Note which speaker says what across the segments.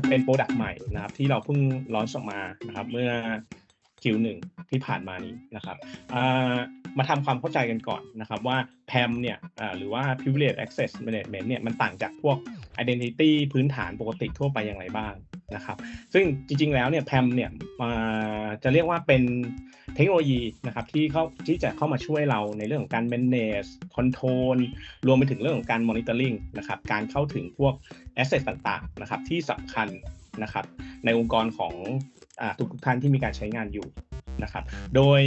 Speaker 1: จะเป็นโปรดักต์ใหม่นะครับที่เราเพิ่งลอนออกมานะครับเมื่อ Q1 ที่ผ่านมานี้นะครับมาทำความเข้าใจกันก่อนนะครับว่า PAM เนี่ยหรือว่า Privilege Access Management เนี่ยมันต่างจากพวก Identity พื้นฐานปกติทั่วไปอย่างไรบ้างนะครับ ซึ่งจริงๆแล้วเนี่ย PAM เนี่ยจะเรียกว่าเป็น เทคโนโลยีนะครับที่เขาที่จะเข้ามาช่วยเราในเรื่องของการ manage control รวมไปถึงเรื่องของการ monitoring นะครับการเข้าถึงพวก asset ต่างๆนะครับที่สำคัญนะครับในองค์กรของทุกทุกท่านที่มีการใช้งานอยู่นะครับ โดย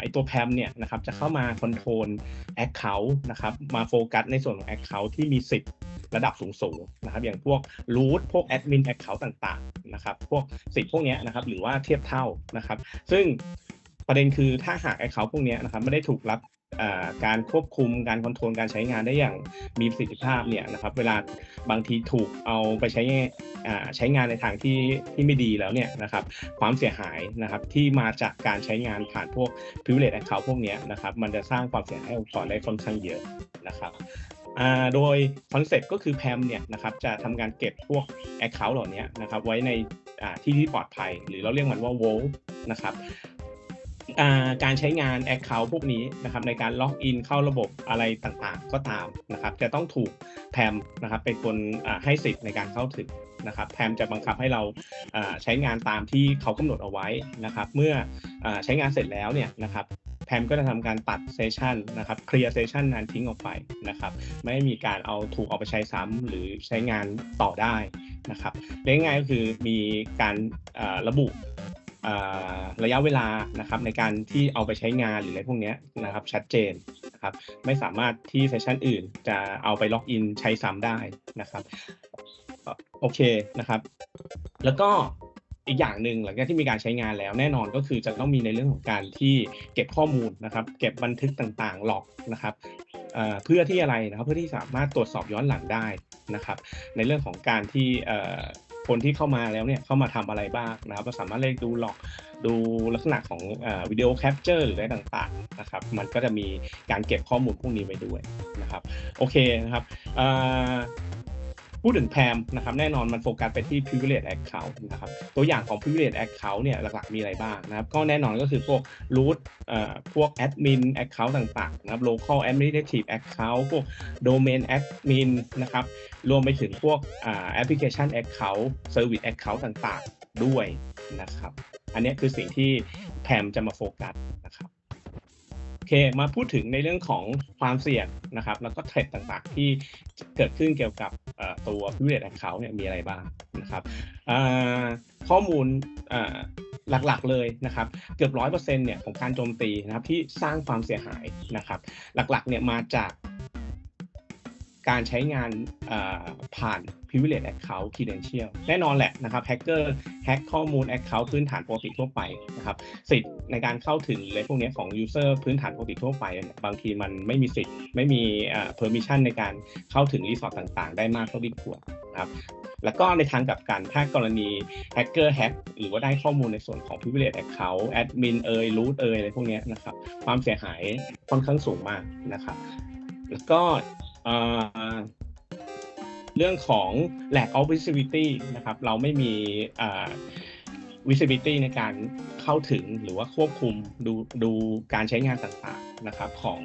Speaker 1: ไอตัวแพมเนี่ยนะครับจะเข้ามาคอนโทรลแอคเคาท์นะครับมาโฟกัสในส่วนของแอคเคาท์ที่มีสิทธิ์ระดับสูงๆนะครับอย่างพวกรูทพวกแอดมินแอคเคาท์ต่างๆนะครับพวกสิทธิ์พวกนี้นะครับหรือว่าเทียบเท่านะครับ ซึ่ง ประเด็นคือถ้าหากแอคเคาพวกนี้นะครับไม่ได้ถูกรับการควบคุมการคอนโทรลการใช้งานได้อย่างมีประสิทธิภาพเนี่ยนะครับเวลาบางทีถูกเอาไปใช้ใช้งานในทางที่ที่ไม่ดีแล้วเนี่ยนะครับความเสียหายนะครับที่มาจากการใช้งานผ่านพวก privilege account พวกนี้นะครับมันจะสร้างความเสียหายองค์กรได้ค่อนข้างเยอะนะครับโดยคอนเซ็ปต์ก็คือแพมเนี่ยนะครับจะทำการเก็บพวก Account เหล่านี้นะครับไว้ในที่ที่ปลอดภัย หรือเราเรียกมันว่า Vault นะครับ การใช้งาน Account พวกนี้นะครับในการล็อกอินเข้าระบบอะไรต่างๆ ก็ตามนะครับจะต้องถูกแพมนะครับเป็นคนให้สิทธิ์ในการเข้าถึงนะครับแพมจะบังคับให้เราใช้งานตามที่เขากำหนดเอาไว้นะครับเมื่อใช้งานเสร็จแล้วเนี่ยนะครับแพมก็จะทำการตัดเซสชันนะครับเคลียร์เซสชันนั้นทิ้งออกไปนะครับไม่มีการเอาถูกเอาไปใช้ซ้ำหรือใช้งานต่อได้นะครับเรียกง่ายก็คือมีการระบุ ระยะเวลานะครับในการที่เอาไปใช้งานหรืออะไรพวกนี้นะครับชัดเจนนะครับไม่สามารถที่เซสชันอื่นจะเอาไปล็อกอินใช้ซ้ำได้นะครับโอเคนะครับ แล้วก็อีกอย่างหนึ่งหลังจากที่มีการใช้งานแล้วแน่นอนก็คือจะต้องมีในเรื่องของการที่เก็บข้อมูลนะครับ เก็บบันทึกต่างๆหลอกนะครับเพื่อที่อะไรนะครับเพื่อที่สามารถตรวจสอบย้อนหลังได้นะครับ ในเรื่องของการที่ คนที่เข้ามาแล้วเนี่ยเข้ามาทำอะไรบ้างนะครับเราสามารถเลขดูหลอกดูลักษณะของวิดีโอแคปเจอร์หรืออะไรต่างๆนะครับมันก็จะมีการเก็บข้อมูลพวกนี้ไว้ด้วยนะครับโอเคนะครับ พูดถึงแพมนะครับแน่นอนมันโฟกัสไปที่ privilege account นะครับตัวอย่างของ privilege account เนี่ยหลักๆมีอะไรบ้างนะครับก็แน่นอนก็คือพวก root เอ่อพวก admin account ต่างๆนะครับ local administrative account พวก domain admin นะครับรวมไปถึงพวกอ่า application account service account ต่างๆด้วยนะครับอันนี้คือสิ่งที่แพมจะมาโฟกัสนะครับ โอเคมาพูดถึงในเรื่องของความเสี่ยงนะครับ แล้วก็เทรดต่างๆ ที่เกิดขึ้นเกี่ยวกับตัว privilege account เนี่ยมีอะไรบ้างนะครับข้อมูลหลักๆเลยนะครับ เกือบร้อยเปอร์เซ็นต์เนี่ยของการโจมตีนะครับที่สร้างความเสียหายนะครับ หลักๆเนี่ยมาจาก การใช้งานผ่าน privilege account credential แน่นอนแหละนะครับแฮกเกอร์แฮกข้อมูล account พื้นฐานปกติทั่วไปนะครับสิทธิ์ในการเข้าถึงเลยพวกนี้ของ user พื้นฐานปกติทั่วไปเนี่ยบางทีมันไม่มีสิทธิ์ ไม่มี permission ในการเข้าถึงรีสอร์ทต่างๆ ได้มากเท่าที่ควรนะครับแล้วก็ในทางกับการถ้ากรณีแฮกเกอร์แฮกหรือว่าได้ข้อมูลในส่วนของ privilege account admin เอ่ย root เอ่ยอะไรพวกนี้นะครับความเสียหายค่อนข้างสูงมากนะครับแล้วก็ เรื่องของ lack of visibility นะครับ เราไม่มี visibility ในการเข้าถึงหรือว่าควบคุมดูดูการใช้งานต่างๆนะครับของ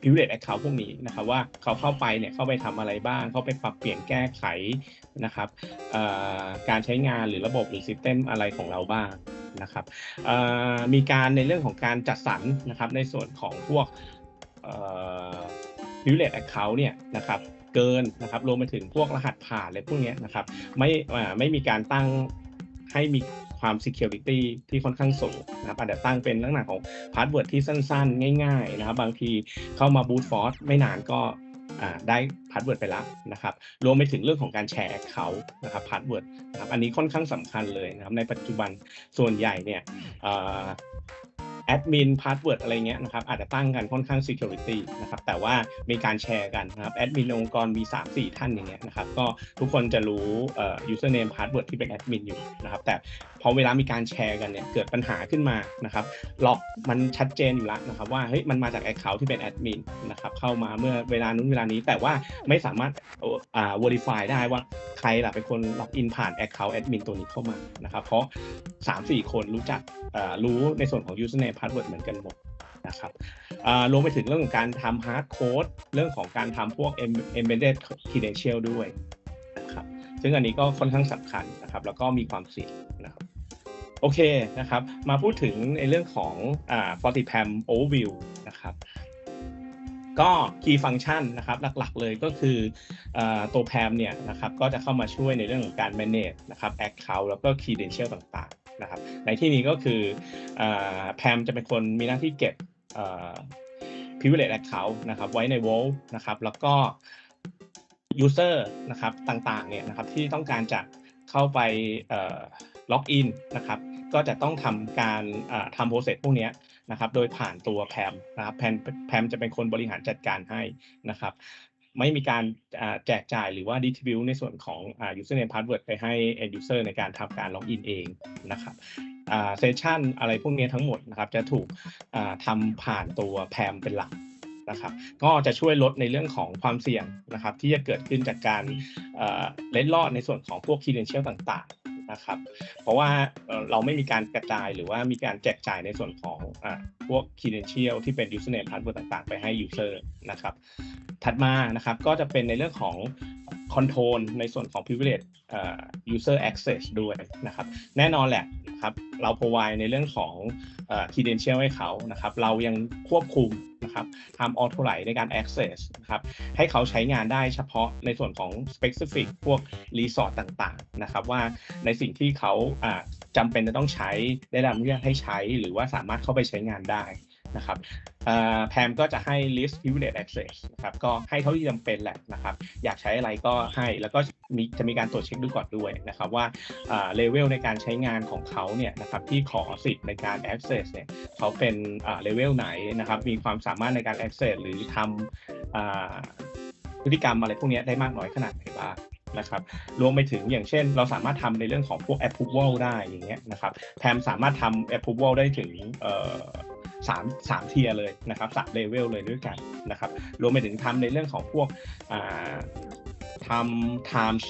Speaker 1: privilege account พวกนี้นะครับว่าเขาเข้าไปเนี่ยเข้าไปทำอะไรบ้าง เข้าไปปรับเปลี่ยนแก้ไขนะครับการใช้งานหรือระบบหรือซิสเต็มอะไรของเราบ้างนะครับมีการในเรื่องของการจัดสรรนะครับในส่วนของพวก privilege account เนี่ยนะครับเกินนะครับรวมไปถึงพวกรหัสผ่านอะไรพวกนี้นะครับไม่ไม่มีการตั้งให้มีความ security ที่ค่อนข้างสูงนะครับอาจจะตั้งเป็นลักษณะของ password ที่สั้นๆ ง่ายๆนะครับบางทีเข้ามา boot force ไม่นานก็ได้พาสเวิร์ดไปแล้วนะครับรวมไปถึงเรื่องของการแชร์เขานะครับพาสเวิร์ดนะครับอันนี้ค่อนข้างสำคัญเลยนะครับในปัจจุบันส่วนใหญ่เนี่ย แอดมินพาสเวิร์ดอะไรเงี้ยนะครับอาจจะตั้งกันค่อนข้าง security นะครับแต่ว่ามีการแชร์กันนะครับแอดมินองค์กรมี 3 4 ท่านอย่างเงี้ยนะครับก็ทุกคนจะรู้เอ่อ username password ที่เป็นแอดมินอยู่นะครับแต่พอเวลามีการแชร์กันเนี่ยเกิดปัญหาขึ้นมานะครับหลอกมันชัดเจนอยู่แล้วนะครับว่าเฮ้ยมันมาจาก account ที่เป็นแอดมินนะครับเข้ามาเมื่อเวลานู้นเวลานี้แต่ว่าไม่สามารถอ่า verify ได้ว่าใครล่ะเป็นคนล็อกอินผ่าน account แอดมินตัวนี้เข้ามานะครับเพราะ 3-4คนรู้จักรู้ในส่วนของ username password เหมือนกันหมดนะครับรวมไปถึงเรื่องของการทำ hard code เรื่องของการทำพวก embedded credential ด้วยนะครับซึ่งอันนี้ก็ค่อนข้างสำคัญนะครับ แล้วก็มีความเสี่ยงนะครับโอเคนะครับ มาพูดถึงในเรื่องของอ่า FortiPam overview นะครับก็ key function นะครับหลักๆเลยก็คืออตัว PAM เนี่ยนะครับก็จะเข้ามาช่วยในเรื่องของการ manage นะครับ account แล้วก็ credential ต่างๆ นะครับ ในที่นี้ก็คืออา PAM จะเป็นคนมีหน้าที่เก็บอ่า privilege account นะครับไว้ใน Vault นะครับ แล้วก็ user นะครับต่างๆเนี่ยนะครับที่ต้องการจะเข้าไปล็อกอินนะครับก็จะต้องทำการทำโปรเซสพวกนี้นะครับ โดยผ่านตัว PAM นะครับแพมแพมจะเป็นคนบริหารจัดการให้นะครับ ไม่มีการแจกจ่ายหรือว่า distribute ในส่วนของอ่า username password ไปให้ end user ในการทำการล็อกอินเองนะครับเซสชันอะไรพวกนี้ทั้งหมดนะครับจะถูกทำผ่านตัว PAM เป็นหลักนะครับก็จะช่วยลดในเรื่องของความเสี่ยงนะครับที่จะเกิดขึ้นจากการเอ่อเล็ดลอดในส่วนของพวก credential ต่างๆ นะครับ เพราะว่าเราไม่มีการกระจายหรือว่ามีการแจกจ่ายในส่วนของอพวก credential ที่เป็น username password ต่างๆ ไปให้ user นะครับ ถัดมานะครับก็จะเป็นในเรื่องของ control ในส่วนของ privilege เอ่อ user access ด้วยนะครับแน่นอนแหละนะครับเรา provide ในเรื่องของเอ่อ credential ให้เขานะครับเรายังควบคุมนะครับทำ authorize ในการ access นะครับให้เขาใช้งานได้เฉพาะในส่วนของ specific พวก resort ต่างๆนะครับว่าในสิ่งที่เขาอ่าจำเป็นจะต้องใช้ได้รับอนุญาตให้ใช้ หรือว่าสามารถเข้าไปใช้งานได้ นะครับแพมก็จะให้ list privilege access นะครับก็ให้เท่าที่จำเป็นแหละนะครับอยากใช้อะไรก็ให้แล้วก็มีจะมีการตรวจเช็คดูก่อนด้วยนะครับว่าเลเวลในการใช้งานของเขาเนี่ยนะครับที่ขอสิทธิ์ในการ access เนี่ยเขาเป็นเลเวลไหนนะครับมีความสามารถในการ access หรือทำพฤติกรรมอะไรพวกนี้ได้มากน้อยขนาดไหนบ้าง นะครับรวมไปถึงอย่างเช่น เราสามารถทำในเรื่องของพวก approval ได้อย่างเงี้ยนะครับแพมสามารถทำ approval ได้ถึงสามสามเทียเลยนะครับสามเลเวลเลยด้วยกันนะครับรวมไปถึงทำในเรื่องของพวกทำ times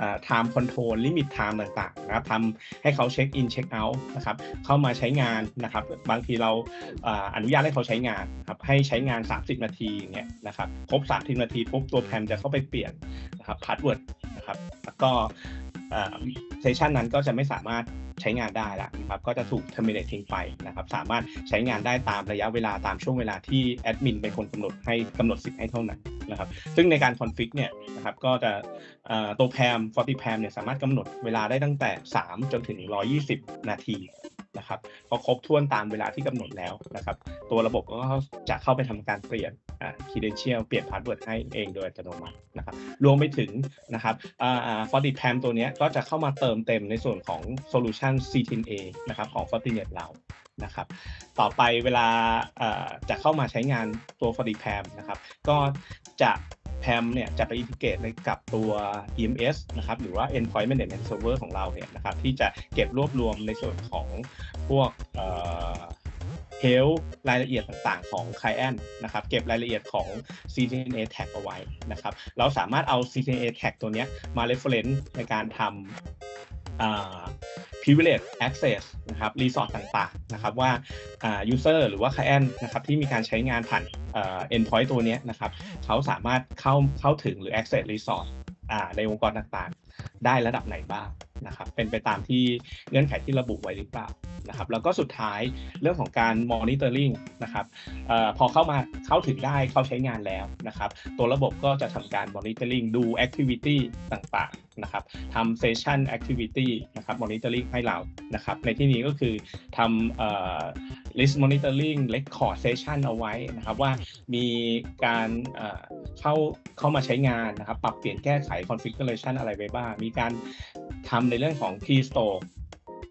Speaker 1: ไทำ time อ่า time control limit time ต่างๆนะครับทำให้เขาเช็คอินเช็คเอาท์นะครับเข้ามาใช้งานนะครับบางทีเราออนุญาตให้เขาใช้งานครับให้ใช้งาน 30 นาทีอย่างเงี้ยนะครับครบ 30 นาทีปุ๊บตัวแพมจะเข้าไปเปลี่ยนนะครับพาสเวิร์ดนะครับแล้วก็ เซสชันนั้นก็จะไม่สามารถใช้งานได้ละนะครับก็จะถูก terminate ทิ้งไปนะครับสามารถใช้งานได้ตามระยะเวลาตามช่วงเวลาที่แอดมินเป็นคนกำหนดให้กำหนดสิทธิ์ให้เท่านั้นนะครับซึ่งในการคอนฟิกเนี่ยนะครับก็จะตัวแพม40แพมเนี่ยสามารถกำหนดเวลาได้ตั้งแต่ 3 จนถึง 120 นาที นะครับพอครบถ้วนตามเวลาที่กำหนดแล้วนะครับ ตัวระบบก็จะเข้าไปทำการเปลี่ยนอ่า credential เปลี่ยนพาสเวิร์ดให้เองโดยอัตโนมัตินะครับรวมไปถึงนะครับอ่า FortiPam ตัวนี้ก็จะเข้ามาเติมเต็มในส่วนของโซลูชัน CTNA นะครับของ Fortinet เรา นะครับ ต่อไปเวลาจะเข้ามาใช้งานตัว FortiPam นะครับ ก็จะแพมเนี่ยจะไปอินทิเกรตในกับตัว EMS นะครับหรือว่า Endpoint Management Server ของเราเนี่ยนะครับที่จะเก็บรวบรวมในส่วนของพวกเฮลรายละเอียดต่างๆ ของ Client นะครับเก็บรายละเอียดของ CCNA tag เอาไว้นะครับเราสามารถเอา CCNA tag ตัวนี้มา reference ในการทำ privilege access นะครับรีสอร์ทต่างๆนะครับว่าอ่า user หรือว่า client นะครับที่มีการใช้งานผ่านอ่า endpoint ตัวนี้นะครับเขาสามารถเข้าเข้าถึงหรือ access resort อ่าในองค์กรต่างๆ ได้ระดับไหนบ้างนะครับเป็นไปตามที่เงื่อนไขที่ระบุไว้หรือเปล่า นะครับแล้วก็สุดท้ายเรื่องของการ monitoring นะครับออพอเข้ามาเข้าถึงได้เข้าใช้งานแล้วนะครับตัวระบบก็จะทำการ monitoring ดู activity ต่างๆนะครับทำ session activity นะครับ monitoring ให้เรานะครับในที่นี้ก็คือทำ list monitoring record session เอาไว้นะครับว่ามีการเอ่อเข้าเข้ามาใช้งานนะครับปรับเปลี่ยนแก้ไข configuration อะไรไปบ้าง มีการทำในเรื่องของ key store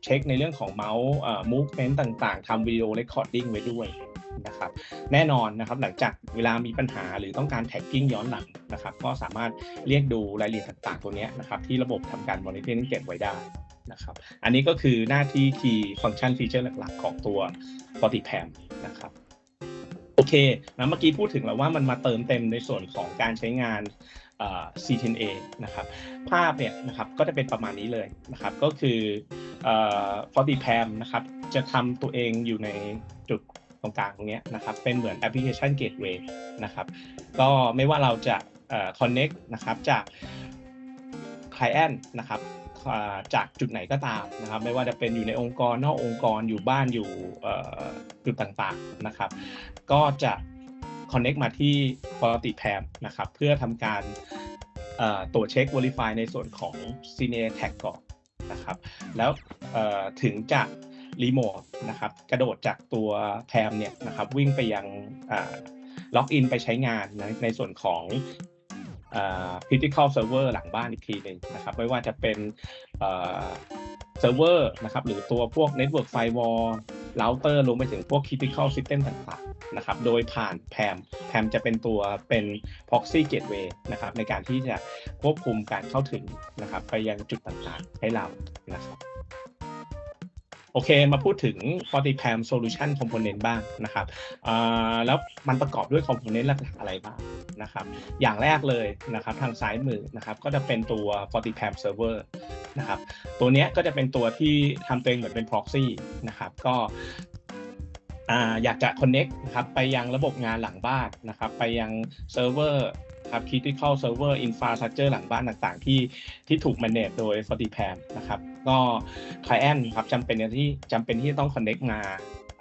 Speaker 1: เช็คในเรื่องของเมาส์เอ่อ movement ต่างๆทำวิดีโอ recording ไว้ด้วยนะครับแน่นอนนะครับหลังจากเวลามีปัญหาหรือต้องการ tagging ย้อนหลังนะครับก็สามารถเรียกดูรายละเอียดต่างๆ ตัวเนี้ยนะครับที่ระบบทำการ monitoring เก็บไว้ได้นะครับอันนี้ก็คือหน้าที่ key function feature หลักๆ ของตัว FortiPam นะครับโอเคนะเมื่อกี้พูดถึงแล้วว่ามันมาเติมเต็มในส่วนของการใช้งาน C10A นะครับภาพเนี่ยนะครับก็จะเป็นประมาณนี้เลยนะครับก็คือเอ่อ FortiPam นะครับจะทำตัวเองอยู่ในจุดตรงกลางตรงเนี้ยนะครับเป็นเหมือนแอปพลิเคชัน Gateway นะครับก็ไม่ว่าเราจะเอ่อ connect นะครับจาก client นะครับจากจุดไหนก็ตามนะครับไม่ว่าจะเป็นอยู่ในองค์กรนอกองค์กรอยู่บ้านอยู่จุดต่างๆนะครับ ก็จะ connect มาที่ FortiPam นะครับ เพื่อทำการตรวจเช็ค verify ในส่วนของ CNA tag ก่อนนะครับ แล้วถึงจะรีโมทนะครับกระโดดจากตัวแพมเนี่ยนะครับวิ่งไปยังล็อกอินไปใช้งานนะในส่วนของเอ่อ critical server หลังบ้านอีกทีหนึ่งนะครับ ไม่ว่าจะเป็นเอ่อเซิร์ฟเวอร์นะครับหรือตัวพวก network firewall router รวมไปถึงพวก critical system ต่างๆนะครับ โดยผ่านแพมแพมจะเป็นตัวเป็น proxy gateway นะครับในการที่จะควบคุมการเข้าถึงนะครับไปยังจุดต่างๆให้เรานะครับ อเคมาพูดถึง FortiPam Solution Component บ้างนะครับแล้วมันประกอบด้วย Component หลักๆอะไรบ้างนะครับ อย่างแรกเลยนะครับทางซ้ายมือนะครับก็จะเป็นตัว FortiPam Server นะครับตัวเนี้ยก็จะเป็นตัวที่ทำตัวเองเหมือนเป็น proxy นะครับก็อ่าอยากจะ connect นะครับไปยังระบบงานหลังบ้านนะครับไปยังเซิร์ฟเวอร์ ครับ critical server infrastructure หลังบ้านต่างๆ ที่ที่ถูก manage โดย FortiPam นะครับ ก็ client ครับจำเป็นที่จำเป็นที่ต้อง connect มา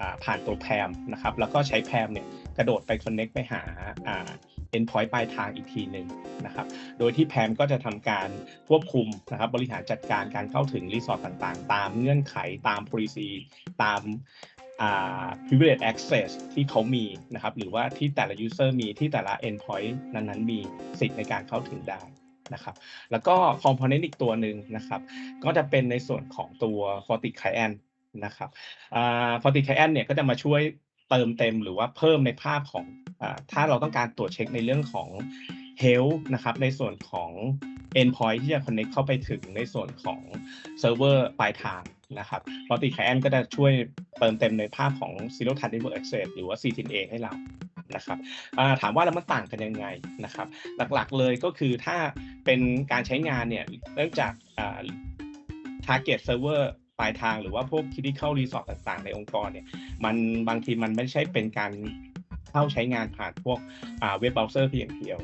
Speaker 1: อ่าผ่านตัว PAM นะครับ แล้วก็ใช้ PAM เนี่ยกระโดดไป connect ไปหาอ่า endpoint ปลายทางอีกทีหนึ่งนะครับ โดยที่ PAM ก็จะทำการควบคุมนะครับ บริหารจัดการการเข้าถึงรีสอร์ทต่างๆ ตามเงื่อนไขตาม policy ตาม privilege access ที่เขามีนะครับหรือว่าที่แต่ละ user มีที่แต่ละ endpoint นั้นๆ มีสิทธิ์ในการเข้าถึงได้นะครับแล้วก็ component อีกตัวหนึ่งนะครับก็จะเป็นในส่วนของตัว Forti Client นะครับอ่า Forti Client เนี่ยก็จะมาช่วยเติมเต็มหรือว่าเพิ่มในภาพของอถ้าเราต้องการตรวจเช็คในเรื่องของ health นะครับในส่วนของ endpoint ที่จะ connect เข้าไปถึงในส่วนของเซิร์ฟเวอร์ปลายทางนะครับ Forti c a n ก็จะช่วยเติมเต็มในภาพของ Zero Touch Network Access หรือว่า CTNA ให้เรานะครับถามว่าแล้วมันต่างกันยังไงนะครับ หลักๆเลยก็คือถ้าเป็นการใช้งานเนี่ยเนื่องจาก target server ปลายทางหรือว่าพวก critical resource ต่างๆ ในองค์กรเนี่ยมันบางทีมันไม่ใช่เป็นการเข้าใช้งานผ่านพวกเว็บเบราว์เซอร์เพียงเดียว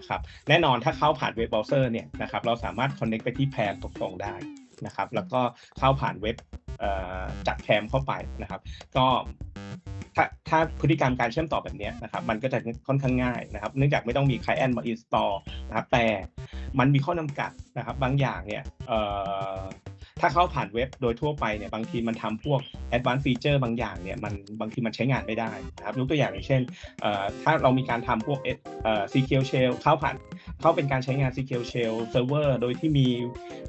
Speaker 1: นะครับแน่นอนถ้าเข้าผ่านเว็บเบราว์เซอร์เนี่ยนะครับเราสามารถ connect ไปที่แพมตรงๆได้นะครับแล้วก็เข้าผ่านเว็บจากแพมเข้าไปนะครับ ก็ถ้าถ้าพฤติกรรมการเชื่อมต่อแบบนี้นะครับ มันก็จะค่อนข้างง่ายนะครับ เนื่องจากไม่ต้องมีไคลเอนต์มาอินสตอลนะครับ แต่มันมีข้อจำกัดนะครับ บางอย่างเนี่ย ถ้าเข้าผ่านเว็บโดยทั่วไปเนี่ยบางทีมันทำพวก advanced feature บางอย่างเนี่ยมันบางทีมันใช้งานไม่ได้นะครับยกตัวอย่างอย่างเช่น ถ้าเรามีการทำพวกเอ่อ SQL shell เข้าผ่านเข้าเป็นการใช้งาน SQL shell server โดยที่มี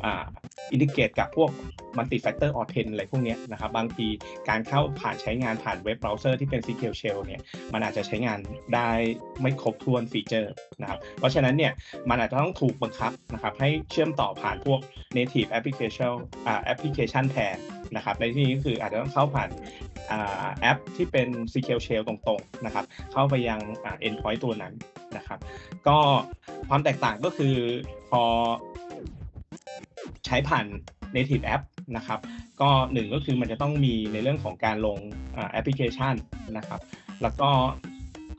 Speaker 1: อ่าอินทิเกรตกับพวก multi factor authent อะไรพวกนี้นะครับบางทีการเข้าผ่านใช้งานผ่านเว็บเบราว์เซอร์ที่เป็น SQL shell เนี่ยมันอาจจะใช้งานได้ไม่ครบถ้วนฟีเจอร์นะครับเพราะฉะนั้นเนี่ยมันอาจจะต้องถูกบังคับนะครับให้เชื่อมต่อผ่านพวก native application อ่าแอปพลิเคชันแทนนะครับในที่นี้ก็คืออาจจะต้องเข้าผ่านอแอปที่เป็น SQL shell ตรงๆนะครับเข้าไปยังอ่า endpoint ตัวนั้นนะครับ ก็ความแตกต่างก็คือพอใช้ผ่าน native app นะครับ ก็หนึ่งก็คือมันจะต้องมีในเรื่องของการลงแอปพลิเคชันนะครับ แล้วก็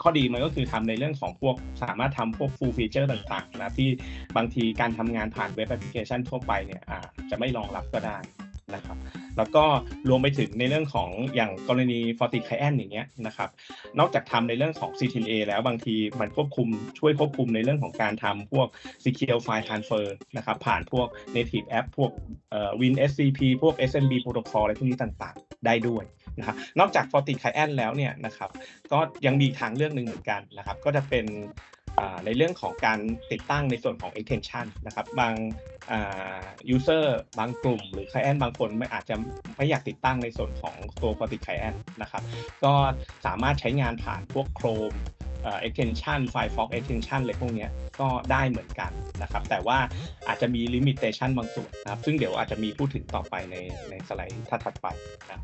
Speaker 1: ข้อดีมันก็คือทำในเรื่องของพวกสามารถทำพวกฟูลฟีเจอร์ต่างๆนะที่บางทีการทำงานผ่านเว็บแอปพลิเคชันทั่วไปเนี่ยอาจจะไม่รองรับก็ได้ นะครับ แล้วก็รวมไปถึงในเรื่องของอย่างกรณี Forti Client อย่างเงี้ยนะครับ นอกจากทำในเรื่องของ CTA แล้วบางทีมันควบคุมช่วยควบคุมในเรื่องของการทำพวก Secure File Transfer นะครับ ผ่านพวก Native App พวก Win SCP พวก SMB Protocol อะไรพวกนี้ต่างๆ ได้ด้วยนะครับนอกจาก Forti Client แล้วเนี่ยนะครับ ก็ยังมีทางเลือกหนึ่งเหมือนกันนะครับ ก็จะเป็นในเรื่องของการติดตั้งในส่วนของ extension นะครับ บาง อ่า user บางกลุ่ม หรือ client บางคนไม่อาจจะไม่อยากติดตั้งในส่วนของตัว Forti client นะครับ ก็สามารถใช้งานผ่านพวก Chrome เอ่อ extension Firefox extension อะไรพวกนี้ก็ได้เหมือนกันนะครับ แต่ว่าอาจจะมี limitation บางส่วนนะครับ ซึ่งเดี๋ยวอาจจะมีพูดถึงต่อไปในในสไลด์ถัดไปนะ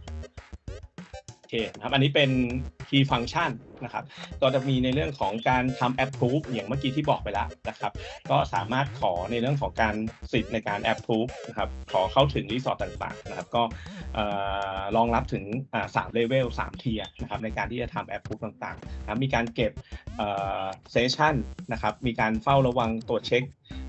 Speaker 1: เคนะครับอันนี้เป็น key function นะครับก็จะมีในเรื่องของการทำ approve อย่างเมื่อกี้ที่บอกไปแล้วนะครับ ก็สามารถขอในเรื่องของการสิทธิ์ในการ approve นะครับขอเข้าถึงรีสอร์ทต่างๆนะครับก็เอ่อรองรับถึงสามเลเวลสามเทียนะครับในการที่จะทำ approve ต่างๆนะมีการเก็บ เอ่อ session นะครับมีการเฝ้าระวังตรวจเช็ค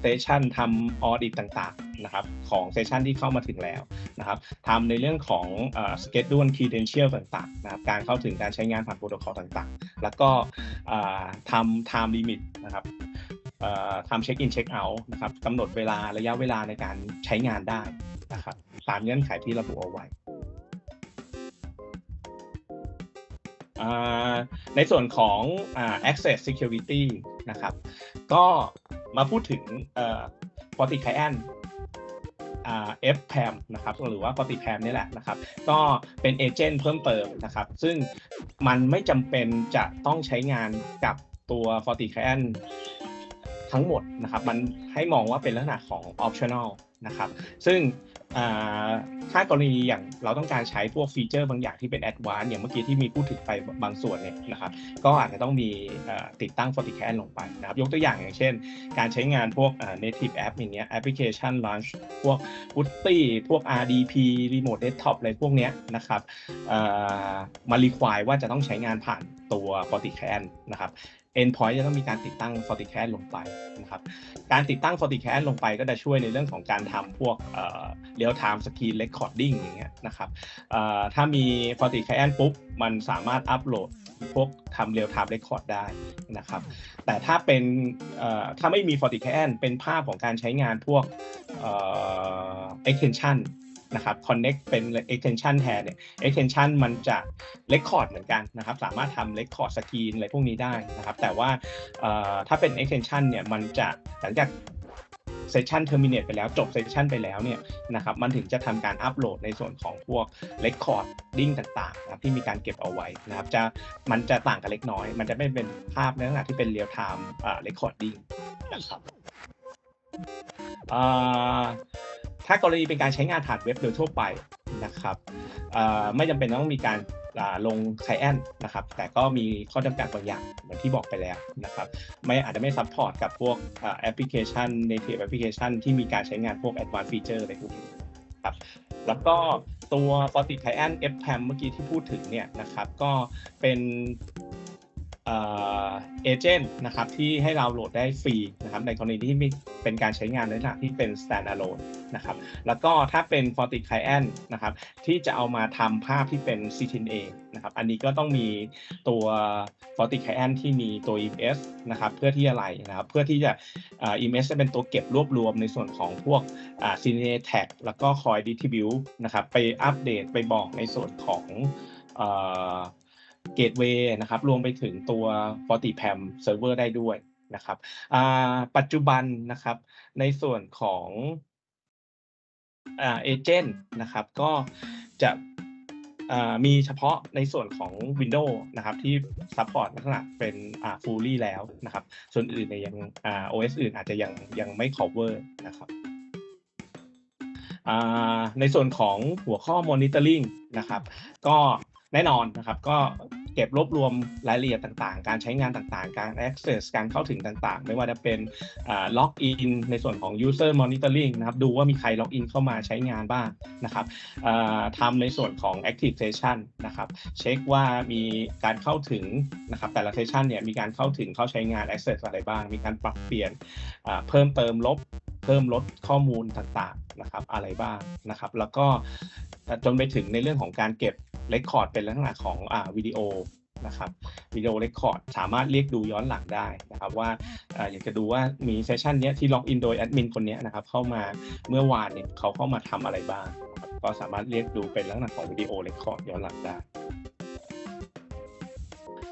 Speaker 1: session ทำ audit ต่างๆนะครับของ session ที่เข้ามาถึงแล้วนะครับทำในเรื่องของสเอ่อ schedule credential ต่างๆนะครับการเข้าถึงการใช้งานผ่านโปรโตคอลต่างๆ แล้วก็ทำ time limit นะครับทำ check in check out นะครับกำหนดเวลาระยะเวลาในการใช้งานได้นะครับตามเงื่อนไขที่ระบุเอาไว้ ในส่วนของอ access security นะครับ ก็มาพูดถึงเอ่อ Forti Client FPAM นะครับหรือว่า Forti PAM นี่แหละนะครับ ก็เป็นเอเจนต์เพิ่มเติมนะครับ ซึ่งมันไม่จำเป็นจะต้องใช้งานกับตัว Forti Client ทั้งหมดนะครับ มันให้มองว่าเป็นลักษณะของ optional นะครับ ซึ่ง ถ้ากรณีอย่างเราต้องการใช้พวกฟีเจอร์บางอย่างที่เป็น advanced อย่างเมื่อกี้ที่มีพูดถึงไปบางส่วนเนี่ยนะครับก็อาจจะต้องมีติดตั้ง FortiCAN ลงไปนะครับยกตัวอย่างอย่างเช่น การใช้งานพวกเอ่อ native app อย่างเงี้ย application launch พวก Putty พวก RDP remote desktop อะไรพวกเนี้ยนะครับมา require ว่าจะต้องใช้งานผ่านตัว FortiCAN นะครับ endpoint จะต้องมีการติดตั้ง FortiCAN ลงไปนะครับการติดตั้ง FortiCAN ลงไปก็จะช่วยในเรื่องของการทำพวกเอ่อ real time screen recording อย่างเงี้ยนะครับถ้ามี FortiCAN ปุ๊บ มันสามารถอัปโหลดพวกทำ real time record ได้นะครับแต่ถ้าเป็นถ้าไม่มี FortiCAN เป็นภาพของการใช้งานพวก extension นะครับ connect เป็น extension แทนเนี่ย extension มันจะ record เหมือนกันนะครับ สามารถทำ record screen อะไรพวกนี้ได้นะครับ แต่ว่าถ้าเป็น extension เนี่ย มันจะหลังจาก session terminate ไปแล้วจบ session ไปแล้วเนี่ยนะครับมันถึงจะทำการอัปโหลดในส่วนของพวก recording ต่างๆนะครับที่มีการเก็บเอาไว้นะครับจะมันจะต่างกันเล็กน้อย มันจะไม่เป็นภาพในลักษณะที่เป็น real time อ่า recording นะครับ ถ้ากรณีเป็นการใช้งานผ่านเว็บโดยทั่วไปนะครับไม่จำเป็นต้องมีการอ่าลง client นะครับ แต่ก็มีข้อจำกัดบางอย่างเหมือนที่บอกไปแล้วนะครับ ไม่อาจจะไม่ซัพพอร์ตกับพวกแอปพลิเคชัน native application ที่มีการใช้งานพวก advanced feature อะไรพวกนี้ครับ แล้วก็ตัว Forti Client FPAM เมื่อกี้ที่พูดถึงเนี่ยนะครับ ก็เป็น เอเจนต์นะครับที่ให้เราโหลดได้ฟรีนะครับในกรณีที่มีเป็นการใช้งานในลักษณะที่เป็น standalone นะครับแล้วก็ถ้าเป็น Forti Client นะครับที่จะเอามาทำภาพที่เป็น CTNA นะครับอันนี้ก็ต้องมีตัว Forti Client ที่มีตัว EMS นะครับเพื่อที่อะไรนะครับเพื่อที่จะอ่า EMS จะเป็นตัวเก็บรวบรวมในส่วนของพวก CTNA tag แล้วก็คอย distribute นะครับไปอัปเดตไปบอกในส่วนของ เอ่อ gateway นะครับรวมไปถึงตัว FortiPAM server ได้ด้วยนะครับปัจจุบันนะครับในส่วนของเอเจนต์นะครับก็จะมีเฉพาะในส่วนของ Windows นะครับที่ support ลักษณะเป็น fully แล้วนะครับ ส่วนอื่นเนี่ยยังอ OS อื่นอาจจะยังยังไม่ cover นะครับในส่วนของหัวข้อ monitoring นะครับ ก็แน่นอนนะครับ ก็ ก็บรวบรวมรายละเอียดต่างๆ การใช้งานต่างๆ การ access การเข้าถึงต่างๆ ไม่ว่าจะเป็นอ่า log in ในส่วนของ user monitoring นะครับ ดูว่ามีใคร log in เข้ามาใช้งานบ้างนะครับทำในส่วนของ active session นะครับ เช็คว่ามีการเข้าถึงนะครับแต่ละ session เนี่ยมีการเข้าถึงเข้าใช้งาน access อะไรบ้าง มีการปรับเปลี่ยนเพิ่มเติมลบเพิ่มลดข้อมูลต่างๆนะครับอะไรบ้างนะครับ แล้วก็ จนไปถึงในเรื่องของการเก็บเรคคอร์ดเป็นลักษณะของอ่าวิดีโอนะครับวิดีโอเรคคอร์ดสามารถเรียกดูย้อนหลังได้นะครับว่าอยากจะดูว่ามีเซสชันนี้ที่ล็อกอินโดยแอดมินคนนี้นะครับเข้ามาเมื่อวานเนี่ยเขาเข้ามาทำอะไรบ้าง ก็สามารถเรียกดูเป็นลักษณะของวิดีโอเรคคอร์ดย้อนหลังได้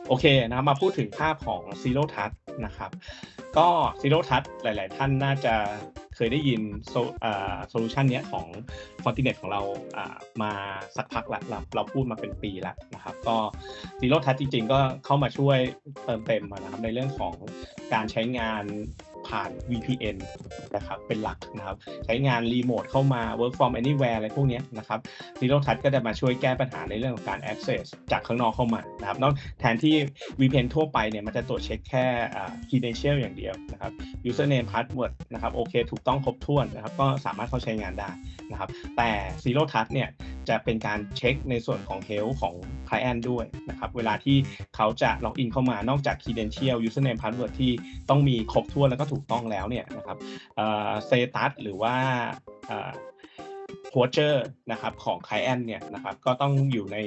Speaker 1: โอเคนะมาพูดถึงภาพของ Zero Touch นะครับ ก็ Zero Touch หลาย ๆ ท่านน่าจะ เคยได้ยินโซลูชันนี้ของ Fortinet ของเรามาสักพักละเราเราพูดมาเป็นปีละนะครับ ก็ Zero Touch จริง ๆ ก็เข้ามาช่วยเติมเต็มนะครับในเรื่องของการใช้งาน ผ่าน VPN นะครับเป็นหลักนะครับใช้งานรีโมทเข้ามา work from anywhere อะไรพวกนี้นะครับ Zero Touch ก็จะมาช่วยแก้ปัญหาในเรื่องของการ access จากข้างนอกเข้ามานะครับนอกแทนที่ VPN ทั่วไปเนี่ยมันจะตรวจเช็คแค่ credential อย่างเดียวนะครับ username password นะครับโอเคถูกต้องครบถ้วนนะครับก็สามารถเข้าใช้งานได้นะครับแต่ Zero Touch เนี่ยจะเป็นการเช็คในส่วนของ health ของ client ด้วยนะครับเวลาที่เขาจะล็อกอินเข้ามานอกจาก credential username password ที่ต้องมีครบถ้วนแล้วก็ถูกูกต้องแล้วเนี่ยนะครับเอ่อ status หรือว่าเอ่อ voucher นะครับของ client เนี่ยนะครับก็ต้องอยู่ใน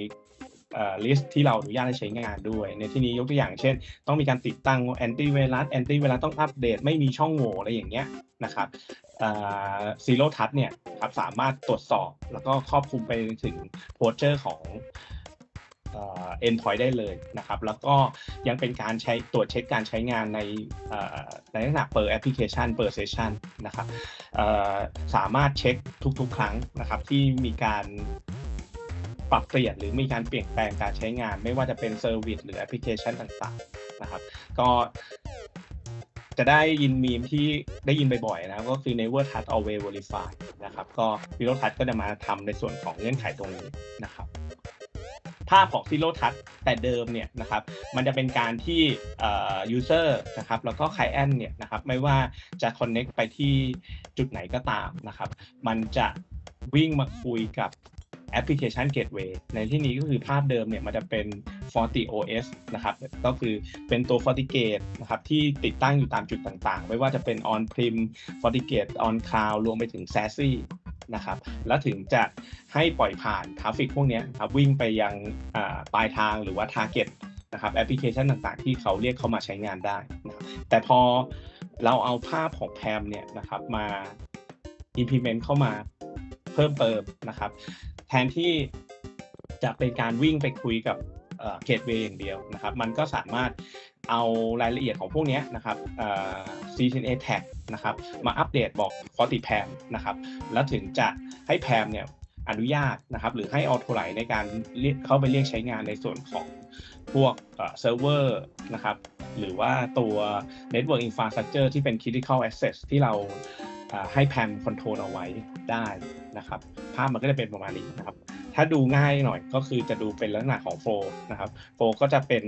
Speaker 1: เอ่อ list ที่เราอนุญาตให้ใช้งานด้วย ในที่นี้ยกตัวอย่างเช่น ต้องมีการติดตั้ง anti virus anti virus ต้องอัปเดต ไม่มีช่องโหว่อะไรอย่างเงี้ยนะครับซีโร่ทัชเนี่ยครับสามารถตรวจสอบแล้วก็ครอบคลุมไปถึงโพสเจอร์ของ เอ่อ endpoint ได้เลยนะครับ แล้วก็ยังเป็นการใช้ตรวจเช็คการใช้งานในในลักษณะเปิดแอปพลิเคชันเปิดเซสชันนะครับสามารถเช็คทุกๆ ครั้งนะครับที่มีการปรับเปลี่ยนหรือมีการเปลี่ยนแปลงการใช้งาน ไม่ว่าจะเป็นเซอร์วิสหรือแอปพลิเคชันต่างๆนะครับ ก็จะได้ยินมีมที่ได้ยินบ่อยๆนะก็คือ never touch always verify นะครับ ก็ zero touch ก็จะมาทำในส่วนของเงื่อนไขตรงนี้นะครับ ภาพของ zero touch แต่เดิมเนี่ยนะครับมันจะเป็นการที่ user นะครับแล้วก็ client เนี่ยนะครับไม่ว่าจะ connect ไปที่จุดไหนก็ตามนะครับ มันจะวิ่งมาคุยกับแอปพลิเคชัน Gateway ในที่นี้ก็คือภาพเดิมเนี่ยมันจะเป็น FortiOS นะครับ ก็คือเป็นตัว FortiGate นะครับที่ติดตั้งอยู่ตามจุดต่างๆ ไม่ว่าจะเป็น On-Prem FortiGate On Cloud รวมไปถึง SASE นะครับ แล้วถึงจะให้ปล่อยผ่านทราฟิกพวกนี้ครับวิ่งไปยังปลายทางหรือว่า Target นะครับแอปพลิเคชันต่างๆ ที่เขาเรียกเข้ามาใช้งานได้นะครับแต่พอเราเอาภาพของแพมเนี่ยนะครับมา implement เข้ามาเพิ่มเติมนะครับ แทนที่จะเป็นการวิ่งไปคุยกับ เกตเวย์อย่างเดียวนะครับ มันก็สามารถเอารายละเอียดของพวกนี้นะครับ CCNA tag นะครับ มาอัปเดตบอก Forti Pam นะครับ แล้วถึงจะให้แพมเนี่ยอนุญาตนะครับหรือให้ออโตไลในการเรียกเข้าไปเรียกใช้งานในส่วนของพวกเซิร์ฟเวอร์นะครับหรือว่าตัว Network Infrastructure ที่เป็น Critical Access ที่เราอ่าให้แพมคอนโทรลเอาไว้ได้นะครับ ภาพมันก็จะเป็นประมาณนี้นะครับ ถ้าดูง่ายหน่อยก็คือจะดูเป็นลักษณะของโฟล์นะครับโฟล์ก็จะเป็น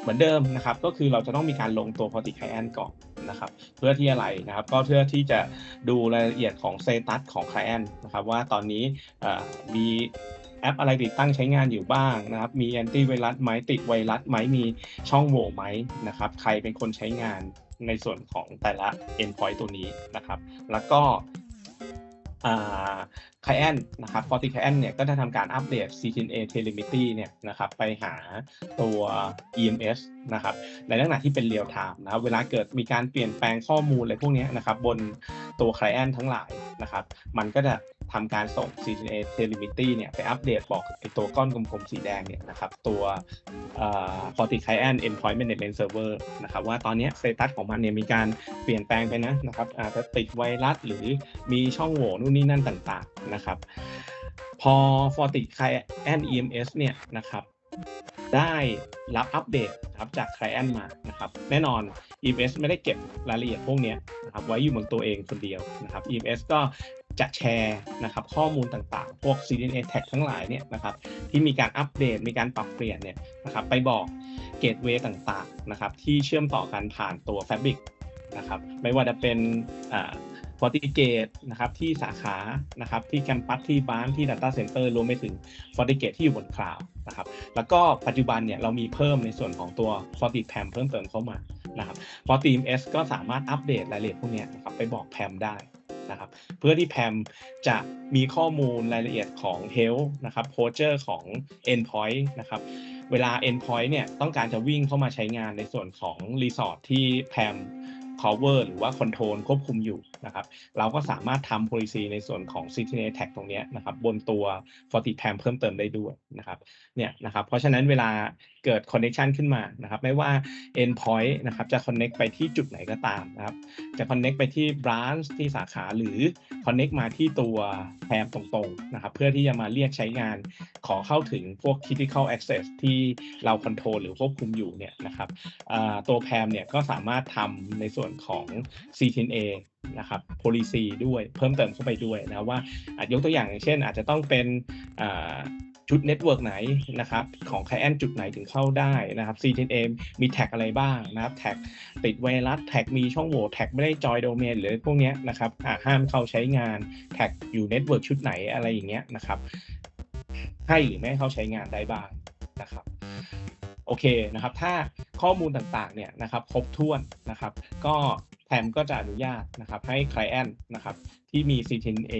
Speaker 1: เหมือนเดิมนะครับ ก็คือเราจะต้องมีการลงตัว p o r t i c l i e n t ก่อนนะครับเพื่อที่อะไรนะครับก็เพื่อที่จะดูรายละเอียดของ status ของ client นะครับว่าตอนนี้มีแอปอะไรติดตั้งใช้งานอยู่บ้างนะครับ มีแอนตี้ไวรัสไหมติดไวรัสไหมมีช่องโหว่ไหมนะครับ ใครเป็นคนใช้งานในส่วนของแต่ละ endpoint ตัวนี้นะครับ แล้วก็ client นะครับ Forti client เนี่ยก็จะทำการอัปเดต CTNA telemetry เนี่ยนะครับไปหาตัว EMS นะครับในลักษณะที่เป็นเรียลไทม์นะครับเวลาเกิดมีการเปลี่ยนแปลงข้อมูลอะไรพวกนี้นะครับบนตัว client ทั้งหลายนะครับมันก็จะ ทำการส่ง CNA telemetry เนี่ยไปอัปเดตบอกไอตัวก้อนกลมๆสีแดงเนี่ยนะครับตัวเอ่อ Forti client endpoint management server นะครับว่าตอนนี้ย status ของมันเนี่ยมีการเปลี่ยนแปลงไปนะนะครับอาจจะติดไวรัสหรือมีช่องโหว่นู่นนี่นั่นต่างๆนะครับพอ Forti Client EMS เนี่ยนะครับได้รับอัปเดตครับจาก Client มานะครับแน่นอน EMS ไม่ได้เก็บรายละเอียดพวกนี้นะครับไว้อยู่บนตัวเองคนเดียวนะครับ EMS ก็ จะแชร์นะครับข้อมูลต่างๆ พวก CDNA tag ทั้งหลายเนี่ยนะครับที่มีการอัปเดตมีการปรับเปลี่ยนเนี่ยนะครับไปบอกเกตเวย์ต่างๆนะครับที่เชื่อมต่อกันผ่านตัว Fabric นะครับไม่ว่าจะเป็นอ่า f o r t i g a t e นะครับที่สาขานะครับที่แคมปัสที่บ้านที่ Data Center รวมไปถึง f o r t i g a t e ที่อยู่บนคลาวด์นะครับแล้วก็ปัจจุบันเนี่ยเรามีเพิ่มในส่วนของตัว f o r t i p a m เพิ่มเติมเข้ามานะครับ f o r t i MS ก็สามารถอัปเดตรายละเอียดพวกเนี้ยนะครับไปบอก PAM ได้ นะครับ เพื่อที่ PAM จะมีข้อมูลรายละเอียดของ Health นะครับ Posture ของ Endpoint นะครับเวลา Endpoint เนี่ยต้องการจะวิ่งเข้ามาใช้งานในส่วนของ Resort ที่ PAM cover หรือว่า control ควบคุมอยู่นะครับ เราก็สามารถทำ policy ในส่วนของ CTNA tag ตรงนี้นะครับ บนตัว FortiPam เพิ่มเติมได้ด้วยนะครับ เนี่ยนะครับ เพราะฉะนั้นเวลาเกิด connection ขึ้นมานะครับไม่ว่า endpoint นะครับจะ connect ไปที่จุดไหนก็ตามนะครับจะ connect ไปที่ branch ที่สาขาหรือ connect มาที่ตัวแพมตรงๆนะครับเพื่อที่จะมาเรียกใช้งานขอเข้าถึงพวก critical access ที่เรา control หรือควบคุมอยู่เนี่ยนะครับตัวแพมเนี่ยก็สามารถทำในส่วนของ CTNA นะครับ policy ด้วยเพิ่มเติมเข้าไปด้วยนะว่าอาจยกตัวอย่างเช่นอาจจะต้องเป็น ชุดเน็ตเวิร์กไหนนะครับของ client จุดไหนถึงเข้าได้นะครับ CTNA มีแท็กอะไรบ้างนะครับแท็กติดไวรัสแท็กมีช่องโหว่แท็กไม่ได้จอยโดเมนหรือพวกเนี้ยนะครับห้ามเข้าใช้งานแท็กอยู่เน็ตเวิร์กชุดไหนอะไรอย่างเงี้ยนะครับให้หรือไม่เข้าใช้งานได้บ้างนะครับโอเคนะครับถ้าข้อมูลต่างๆเนี่ยนะครับครบถ้วนนะครับ ก็ แพมก็จะอนุญาตนะครับให้คลเอนต์นะครับที่มี CTNA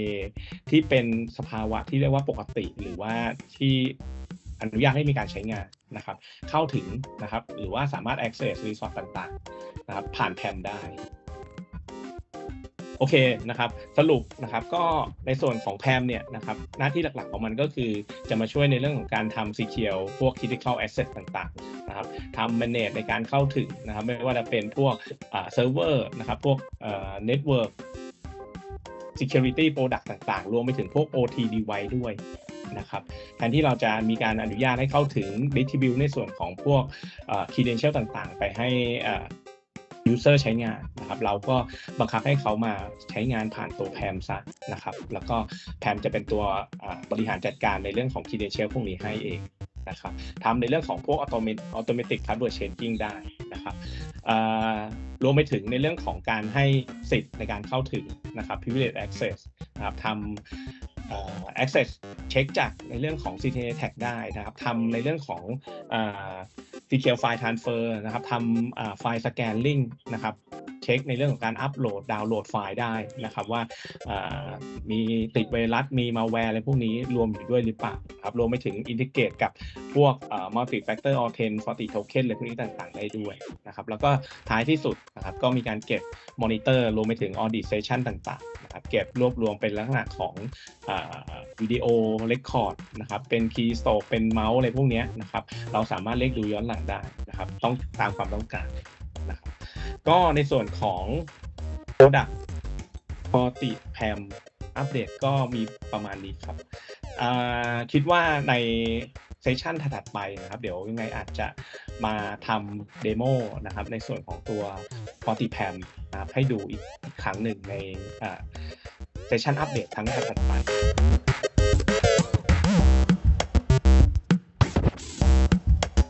Speaker 1: ที่เป็นสภาวะที่เรียกว่าปกติ หรือว่าที่อนุญาตให้มีการใช้งานนะครับ เข้าถึงนะครับ หรือว่าสามารถ access resource ต่างๆนะครับผ่านแพมได้ โอเคนะครับสรุปนะครับก็ในส่วนของแพมเนี่ยนะครับหน้าที่หลักๆของมันก็คือจะมาช่วยในเรื่องของการทำ secure พวก critical asset ต่างๆนะครับทำ manage ในการเข้าถึงนะครับไม่ว่าจะเป็นพวกเซิร์ฟเวอร์นะครับพวกเอ่อ network security product ต่างๆ รวมไปถึงพวก OT device ด้วยนะครับแทนที่เราจะมีการอนุญาตให้เข้าถึง distribute ในส่วนของพวก credential ต่างๆ ไปให้ เอ่อ user ใช้งานนะครับเราก็บังคับให้เขามาใช้งานผ่านตัวแพมซะนะครับ แล้วก็แพมจะเป็นตัวบริหารจัดการในเรื่องของ credential พวกนี้ให้เองนะครับทำในเรื่องของพวก automatic automatic password changing ได้นะครับรวมไปถึงในเรื่องของการให้สิทธิ์ในการเข้าถึงนะครับ privilege access นะครับทำ access เช็คจากในเรื่องของ CTA tag ได้นะครับทำในเรื่องของอ secure file transfer นะครับทำอ่าไฟล์สแกนลิงก์นะครับเช็คในเรื่องของการอัปโหลดดาวน์โหลดไฟล์ได้นะครับว่ามีติดไวรัสมีมาแวร์อะไรพวกนี้รวมอยู่ด้วยหรือเปล่าครับรวมไปถึงอินทิเกตกับพวก multi factor authent forty token อะไรพวกนี้ต่างๆ ได้ด้วยนะครับแล้วก็ท้ายที่สุดนะครับก็มีการเก็บมอนิเตอร์รวมไปถึง audit session ต่างๆนะครับเก็บรวบรวมเป็นลักษณะของวิดีโอเรคคอร์ดนะครับเป็นคีย์สโตกเป็นเมาส์อะไรพวกนี้นะครับเราสามารถเรียกดูย้อนหลังได้นะครับต้องตามความต้องการนะครับก็ในส่วนของ Product ปกติแพมอัปเดตก็มีประมาณนี้ครับคิดว่าในเซสชันถัดไปนะครับ เดี๋ยวยังไงอาจจะมาทำเดโมนะครับ ในส่วนของตัว p o r t i p a m นะครับให้ดูอีกครั้งหนึ่งใน เซสชันอัปเดตทั้งแรกของมัน